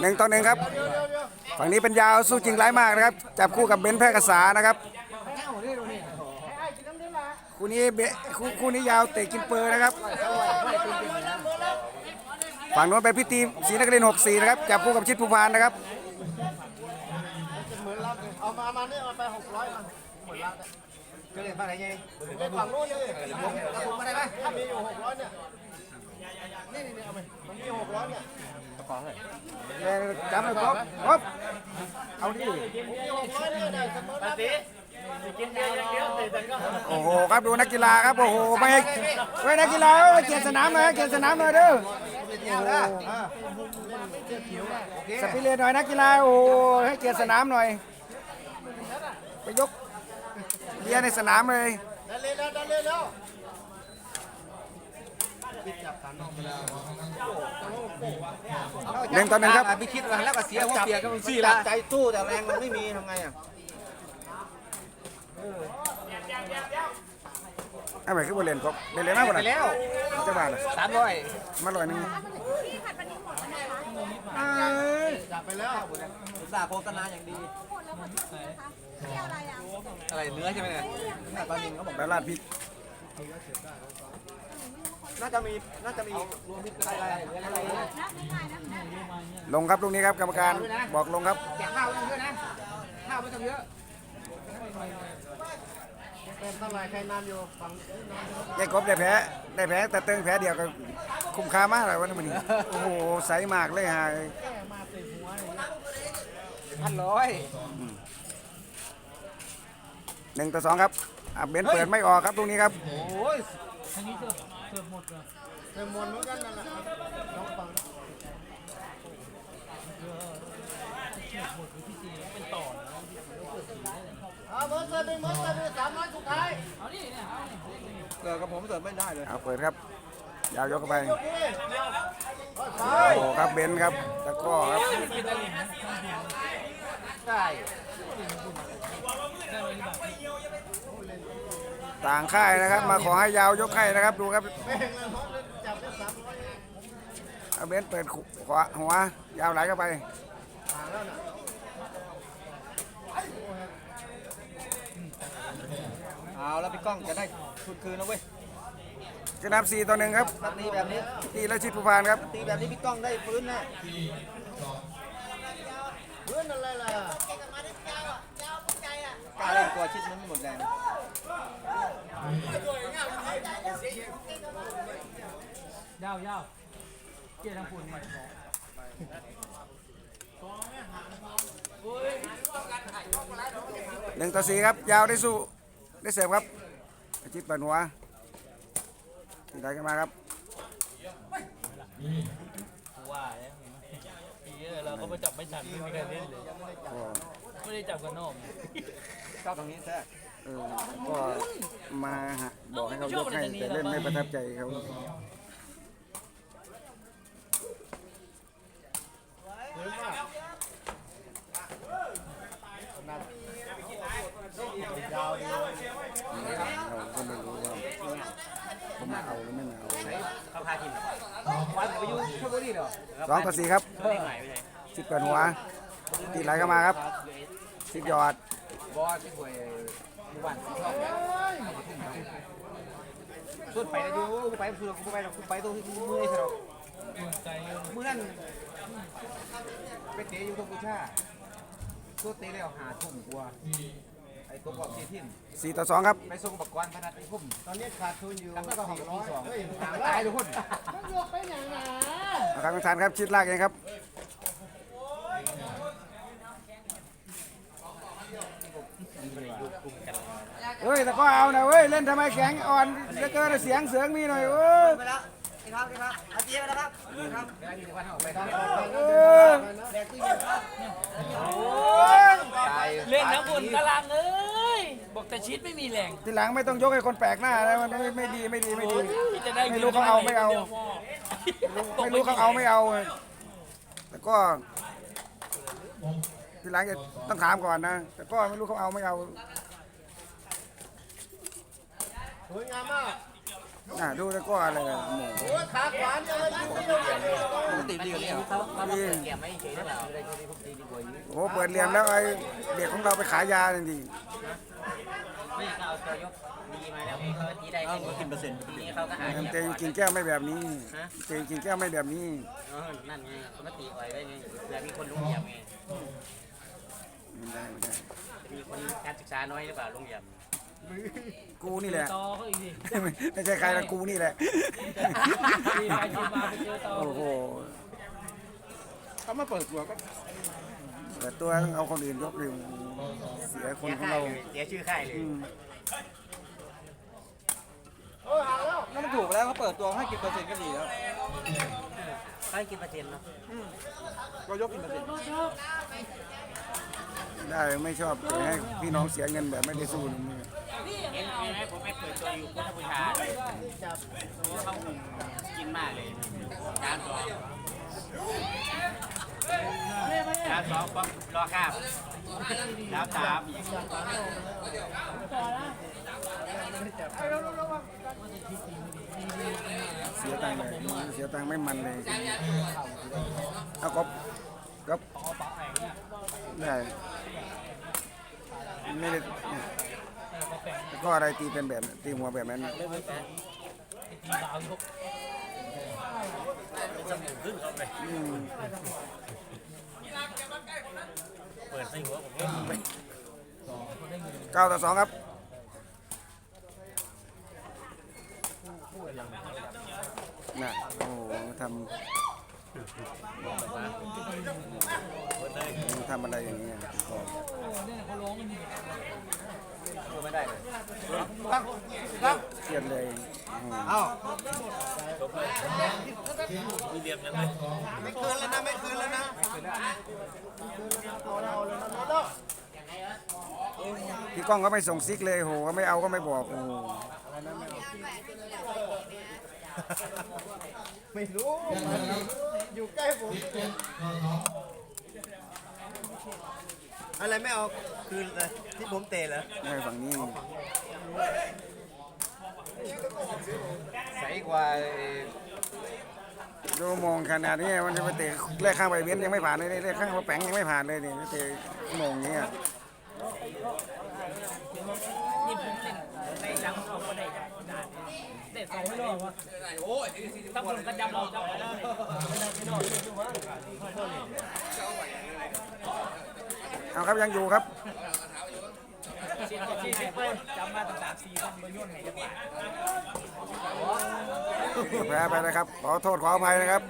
หนึ่งต่อหนึ่งครับ ฝั่งนี้เป็นยาวสู้จริงร้ายมากนะครับ จับคู่กับเบนซ์แพร่กษานะครับ คู่นี้เบคู่คู่นี้ยาวเตะกินเปอร์นะครับ ฝั่งโน้นเป็นพิธีศรีนครินทร์64นะครับ จับคู่กับชิดภูพานนะครับเอามามาเนี่ยเอาไปหกร้อยมาหมดละ จะเล่นบ้านไหนไงไปฝั่งนู้นเลยผมมาได้ไหมถ้ามีอยู่หกร้อยเนี่ยนี่นี่เอาไปมันมีหกร้อยเนี่ยจับเลยครบครบเอาดิมีหกร้อยเนี่ยได้เสมอนะโอ้โหครับดูนักกีฬาครับโอ้โหไม่ให้ไม่ให้นักกีฬาเอ้ยเกียรติสนามหน่อยเกียรติสนามหน่อยเด้อสปิเลตหน่อยนักกีฬาโอ้โหให้เกียรติสนามหน่อยไปยก เลียร์ในสนามเลยได้เลยแล้วได้เลยแล้วหนึ่งต่อหนึ่งครับไปคิดแล้วก็เสียหัวเปียกก็มันสี่ละใจตู้แต่แรงมันไม่มีทำไงอะเอาไปขึ้นบนเลนครับเล่นเลยมากกว่านั้นแล้วจะบาทละสามร้อยมาลอยหนึงพี่ขัดปันนี้หมดแล้วนะคะจับไปแล้ว ส่าห์โฆษณาอย่างดี หมดแล้วหมดทุกทีนะคะพี่เอาอะไรอะอะไรเนื้อใช่ไหมเนี่ยปลาดินเขาบอกไปลาดพริกน่าจะมี น่าจะมีรวมมิตรอะไรอะไรอะไร นะง่ายๆนะลงครับลูกนี้ครับกรรมการบอกลงครับแกะข้าวไม่ต้องเยอะนะข้าวไม่ต้องเยอะเป็นเท่าไหร่ใครนำอยู่ฝั่งนำอยู่ยายกบได้แพ้ได้แพ้แต่เติงแพ้เดียวก็คุ้มค่ามากเลยวันนี้มันนี่โอ้โหใสมากเลยฮะ พันร้อย หนึ่งต่อสองครับอะเบนซ์เปิดไม่ออกครับตรงนี้ครับ โอ้ยเป็นมวลเหมือนกันนั่นแหละสองฝั่งเอาเหมือนเดิมเหมือนเดิมสามร้อยสุดท้ายเกิดกับผมเกิดไม่ได้เลยเอาเปิดครับ ยาวยกเข้าไปยกดิโอ้โหครับเบนซ์ครับตะกร้อครับ ใช่ต่างค่ายนะครับ มาขอให้ยาวยกให้นะครับดูครับแม่งเลยเพราะจับได้สามร้อยเองเอาเบนซ์เปิดขวาหัวยาวไหลเข้าไปห่างแล้วน่ะเอาแล้วพี่ก้องจะได้ทุนคืนแล้วเว้ยชนะสี่ต่อหนึ่งครับถ้าตีแบบนี้ตีและชิดภูพานครับตีแบบนี้พี่ก้องได้ฟื้น แน่เพื่อนอะไรล่ะกล้าเล่นกลัวชิดมันไม่หมดแรงยาวยาวเกี่ยทางฝุ่นนี่หนึ่งต่อสี่ครับ ยาวได้สู้ ได้เสิร์ฟครับอาชิตเปิดหัวตีได้กันมาครับ นไหมปีเออเราก็ไปจับไม่ทันไม่มีใครเล่นเลยก็ไม่ได้จับกันนอกชอบตรงนี้แท้เออก็มาหาบอกให้เขายกให้แต่เล่นไม่ประทับใจเขายาวดีเราก็ไม่รู้ว่าเขามาเอาหรือไม่มาเอาเขาพาทีม วันไปอยู่ชลบุรีเหรอสองต่อสี่ครับชิดเปิดหัวตีไหลเข้ามาครับชิดหยอดบอสที่ป่วยอยู่บ้านชอบสุดไปนะอยู่ไปสุดกูไปกูไปตัวมือไอ้สระใจเย็นมือนั่นไปเตะอยู่กัมพูชาตัวเตะแล้วหาทุ่มกว่าไอ้ตัวบอกทีทิมสี่ต่อสองครับไปส่งอุปกรณ์พนันไอ้พุ่มตอนนี้ขาดทุนอยู่แล้วก็หกร้อยสองเฮ้ยหางตายทุกคน ต้องยกไปอย่างหนาอาการทานครับชิดลากเองครับเฮ้ยแต่ก็เอานะเว้ยเล่นทำไมแข็งอ่อนเหลือเกินเสียงเสืองมีหน่อยเว้ยไปแล้วครับครับอาเจียไปแล้วครับครับเวลาที่วันออกไปครับเออแดกตู้เย็นครับตายเล่นน้ำฝุ่นตารางเอ้ย บอกแต่ชิดไม่มีแรงทีหลังไม่ต้องยกให้คนแปลกหน้านะมันไม่ไม่ดีไม่ดีไม่ดี จะได้ไม่รู้เขาเอาไม่เอาไม่รู้เขาเอาไม่เอาแต่ก็ทีหลังจะต้องถามก่อนนะ แต่ก็ไม่รู้เขาเอาไม่เอา สวยงามมาก อะดูแล้วก็อะไรอะหมูโอ้ยขาขวานยังเลยอยู่ไม่ได้เลยปกติดีอยู่แล้วเขาเขาเปิดเกมไม่เฉยหรือเปล่าโอ้เปิดเรียนแล้วไอ้เด็กของเราไปขายยาจริงไม่เขาเอาตัวยกดีมาแล้วเขาตีได้แค่นี้กินเปอร์เซ็นต์ทีนี้เขาก็หาเหมันยียบเตยกินแก้วไม่แบบนี้เตยกินแก้วไม่แบบนี้นั่นไงเขามาตีอ่อยได้ไงเผื่อมีคนลุงเหยียบไงไม่ได้ไม่ได้มีคนการศึกษาน้อยหรือเปล่าลุงเหยียบ กูนี่แหละต่อเขาอีกทีไม่ใช่ใครละกูนี่แหละ ทีไปทีมาไปเจอต่อโอ้โห เขามาเปิดตัวก็เปิดตัวต้องเอาคนอื่นยกเลยเสียคนเสียของค่ายเราเลยเสียชื่อค่ายเลยอืมนั่นมันถูกแล้วเขาเปิดตัวให้กินเปอร์เซ็นต์ก็ดีแล้วเขาให้กินเปอร์เซ็นต์เนาะก็ยกกินเปอร์เซ็นต์ได้ไม่ชอบแต่ให้พี่น้องเสียเงินแบบไม่ได้สู้นี่เห็ นไหมผมไปเปิดตัวอยู่พุทธบูชาตัวเขาหุ่นกินมากเลยจานสองจานสองปั๊บรอข้ามแล้วสามอีกเสียตังค์เลยเสียตังค์ไม่มันเลยเอาก็ก็ได้ไม่ได้ ก็อะไรตีเป็นแบบตีหัวแบบนั้นตีดาวยกอืมเปิดใส่หัวผมก็ไม่เก้าต่อสองครับน่ะโอ้โหทำ ทำอะไรอย่างเงี้ยก็ไม่ได้เลยเครียดเลยอืมเอ้ามีเหลี่ยมยังไงไม่คืนแล้วนะไม่คืนแล้วนะพี่ก้องก็ไม่ส่งซิกเลยโหก็ไม่เอาก็ไม่บอกโอ้ โหไม่รู้อยู่ใกล้ผม อะไรไม่เอาคืนเลยที่ผมเตะเหรอไม่ฝั่งนี้ใสกว่าดูมองขนาดนี้มันจะไปเตะแรกข้างไปเว้นยังไม่ผ่านเลยแรกข้างมาแปงยังไม่ผ่านเลยนี่เตะมองอย่างเงี้ย นี่ผมเล่นในหลังเขาก็ได้ เด็ดสองไม่รอดวะถ้าคนก็จำเราจำไปได้เอาครับยังอยู่ครับเสียชีวิตไปจำมาตั้งสามสี่คนมาโยนให้จังหวะแพ้ไปนะครับขอโทษขออภัยนะครับ